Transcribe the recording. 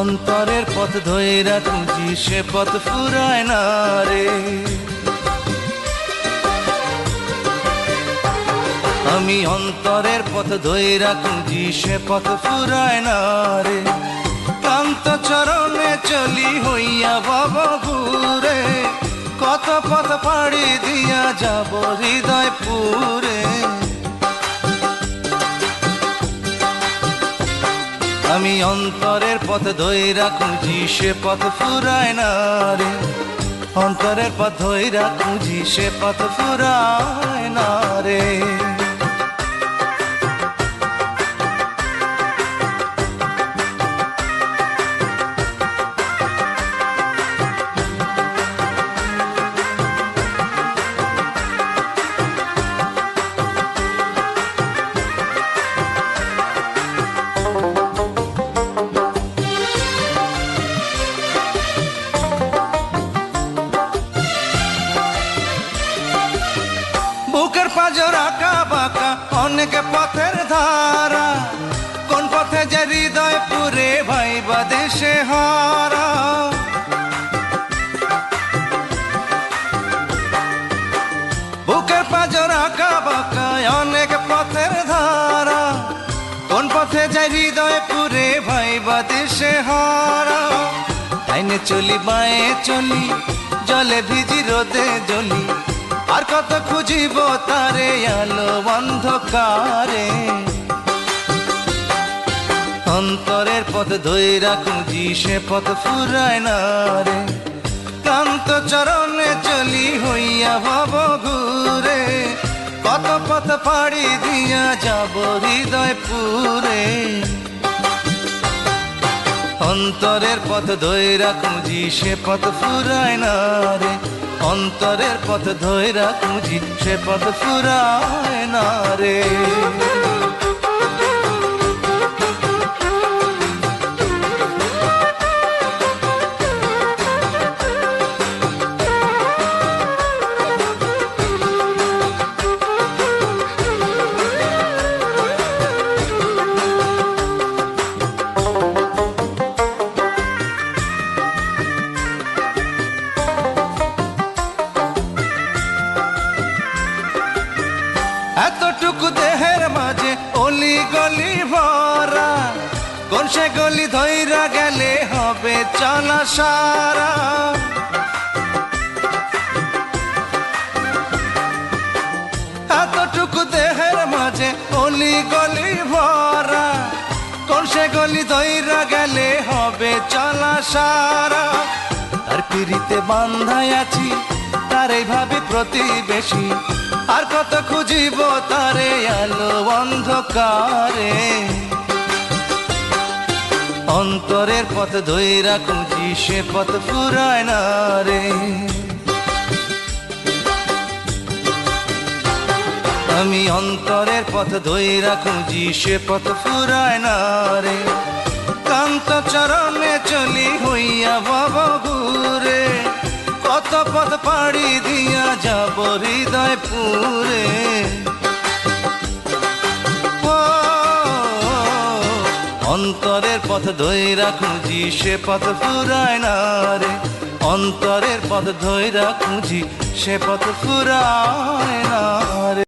অন্তরের পথ ধৈরা খুঁজি সে পথ ফুরায় না রে। আমি অন্তরের পথ ধৈরা খুঁজি সে পথ ফুরায় না রে। ক্লান্ত চরণে চলি হইয়া ভব ঘুরে, কত পথ পাড়ি দিয়া যাব হৃদয় পুরে। অন্তরের পথ ধৈরা খুঁজি, সে পথ ফুরায় না রে। অন্তরের পথ ধৈরা খুঁজি, সে পথ ফুরায় না রে। পাজর আঁকা বাঁকা অনেক পথের ধারা। কোন পথে যে হৃদয় পুরে ভাইবা দেশে হারা। বুকের পাজর আঁকা বাঁকা অনেক পথের ধারা। কোন পথে যাই হৃদয় পুরে ভাইবা দেশে হারা। আইনে চলি, বায়ে চলি, জলে ভিজি, রোদে জ্বলি। আর কত খুঁজিব তারে আলো অন্ধকারে। অন্তরের পথ ধৈরা খুঁজি, সে পথ ফুরায় না রে। ক্লান্ত চরণে চলি হইয়া ভব ঘুরে। কত পথ পাড়ি দিয়া যাব হৃদয় পুরে অন্তরের পথ ধৈরা খুঁজি, সে পথ ফুরায় না রে। অন্তরের পথ ধৈরা খুঁজি সে পথ ফুরায় না রে। এতটুকু দেহের মাঝে অলি গলি ভরা। কোন সে গলি ধৈরা গেলে হবে চলা সারা। এতটুকু দেহের মাঝে অলি গলি ভরা। কোন সে গলি ধৈরা গেলে হবে চলা সারা। তার পিড়িতে বান্ধাই আছি, তার এইভাবে প্রতিবেশী। আর কত খুঁজিব তারে আলো অন্ধকারে। অন্তরের পথ ধৈরা খুঁজি সে পথ ফুরায় না রে। আমি অন্তরের পথ ধৈরা খুঁজি সে পথ ফুরায় না রে। কান্ত চরণে চলি হইয়া পাড়ি দিয়া যাব হৃদয় পুরে অন্তরের পথ ধৈরা খুঁজি সে পথ ফুরায় না রে। অন্তরের পথ ধৈরা খুঁজি সে পথ ফুরায় না রে।